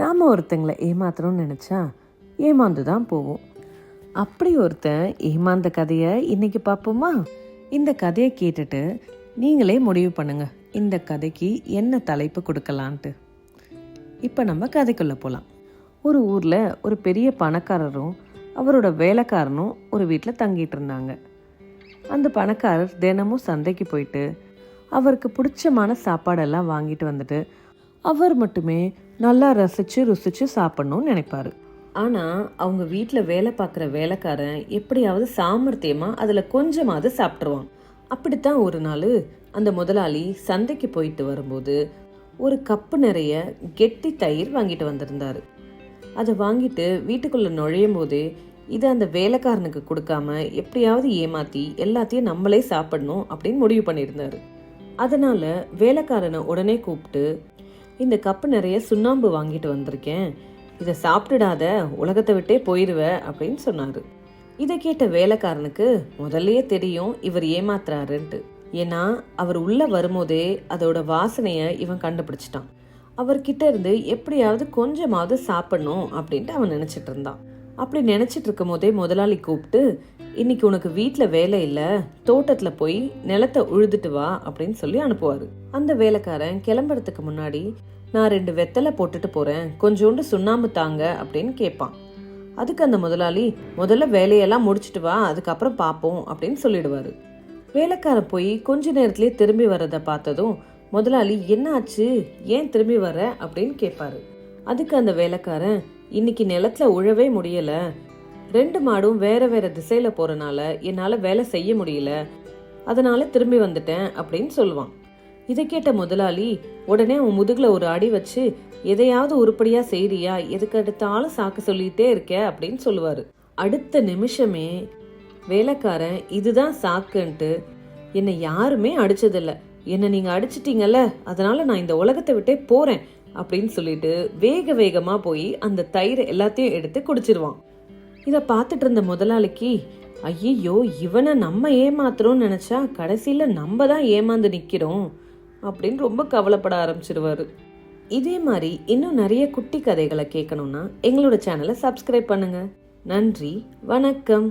நாம் ஒருத்தங்களை ஏமாத்தணும்னு நினச்சா ஏமாந்து தான் போவோம். அப்படி ஒருத்தன் ஏமாந்த கதையை இன்னைக்கு பார்ப்போமா? இந்த கதையை கேட்டுட்டு நீங்களே முடிவு பண்ணுங்க. இந்த கதைக்கு என்ன தலைப்பு கொடுக்கலான்ட்டு. இப்போ நம்ம கதைக்குள்ளே போகலாம் ஒரு ஊரில் ஒரு பெரிய பணக்காரரும் அவரோட வேலைக்காரனும் ஒரு வீட்டில் தங்கிட்டு இருந்தாங்க. அந்த பணக்காரர் தினமும் சந்தைக்கு போயிட்டு அவருக்கு பிடிச்சமான சாப்பாடெல்லாம் வாங்கிட்டு வந்துட்டு அவர் மட்டுமே நல்லா ரசித்து ருசித்து சாப்பிட்ணும்னு நினைப்பார். ஆனால் அவங்க வீட்டில் வேலை பார்க்குற வேலைக்காரன் எப்படியாவது சாமர்த்தியமாக அதில் கொஞ்சமாவது சாப்பிட்ருவான் அப்படித்தான் ஒரு நாள் அந்த முதலாளி சந்தைக்கு போயிட்டு வரும்போது ஒரு கப்பு நிறைய கெட்டி தயிர் வாங்கிட்டு வந்திருந்தார். அதை வாங்கிட்டு வீட்டுக்குள்ளே நுழையும் போதே இதை அந்த வேலைக்காரனுக்கு கொடுக்காம எப்படியாவது ஏமாத்தி எல்லாத்தையும் நம்மளே சாப்பிடணும் அப்படின்னு முடிவு பண்ணியிருந்தாரு. அதனால வேலைக்காரனை உடனே கூப்பிட்டு இந்த கப்பு நிறைய சுண்ணாம்பு வாங்கிட்டு வந்திருக்கேன். இதை சாப்பிட்டுடாத உலகத்தை விட்டே போயிடுவ அப்படின்னு சொன்னாரு. இதை கேட்ட வேலைக்காரனுக்கு முதல்லயே தெரியும் இவர் ஏமாத்துறாருன்ட்டு. ஏன்னா அவர் உள்ள வரும்போதே அதோட வாசனைய இவன் கண்டுபிடிச்சிட்டான். அவர்கிட்ட இருந்து எப்படியாவது கொஞ்சமாவது சாப்பிடணும் அப்படின்ட்டு அவன் நினைச்சிட்டு இருந்தான். அப்படி நினச்சிட்டு இருக்கும் போதே முதலாளி கூப்பிட்டு இன்னைக்கு உனக்கு வீட்டில் வேலை இல்லை தோட்டத்தில் போய் நிலத்தை உழுதுட்டு வா அப்படின்னு சொல்லி அனுப்புவார். அந்த வேலைக்காரன் கிளம்புறதுக்கு முன்னாடி நான் ரெண்டு வெத்தலை போட்டுட்டு போகிறேன் கொஞ்சோண்டு சுண்ணாம்பு தாங்க அப்படின்னு கேட்பான் அதுக்கு அந்த முதலாளி முதல்ல வேலையெல்லாம் முடிச்சுட்டு வா அதுக்கப்புறம் பார்ப்போம் அப்படின்னு சொல்லிடுவார். வேலைக்காரன் போய் கொஞ்ச நேரத்திலே திரும்பி வர்றதை பார்த்ததும் முதலாளி என்னாச்சு ஏன் திரும்பி வர அப்படின்னு கேட்பாரு அதுக்கு அந்த வேலைக்காரன் இன்னைக்கு நிலத்துல உழவே முடியல. ரெண்டு மாடும் வேற வேற திசையில போறனால என்னால வேலை செய்ய முடியல. அதனால திரும்பி வந்துட்டேன் அப்படின்னு சொல்லுவான். இதை கேட்ட முதலாளி உடனே அவன் முதுகுல ஒரு அடி வச்சு எதையாவது உருப்படியா செய்றியா? எதுக்கு எடுத்தாலும் சாக்கு சொல்லிட்டே இருக்க? அப்படின்னு சொல்லுவாரு. அடுத்த நிமிஷமே வேலைக்காரன் இதுதான் சாக்குன்ட்டு என்னை யாருமே அடிச்சதில்ல. என்னை நீங்க அடிச்சிட்டீங்கல்ல அதனால நான் இந்த உலகத்தை விட்டே போறேன். அப்படின்னு சொல்லிட்டு வேக வேகமா போய் அந்த தயிர் எல்லாத்தையும் எடுத்து குடிச்சிருவான். இதை பார்த்துட்டு இருந்த முதலாளிக்கு ஐயோ இவனை நம்ம ஏமாத்துறோம்னு நினைச்சா கடைசியில நம்ம தான் ஏமாந்து நிக்கிறோம் அப்படின்னு ரொம்ப கவலைப்பட ஆரம்பிச்சிருவாரு. இதே மாதிரி இன்னும் நிறைய குட்டி கதைகளை கேட்கணும்னா எங்களோட சேனலை சப்ஸ்கிரைப் பண்ணுங்க. நன்றி வணக்கம்.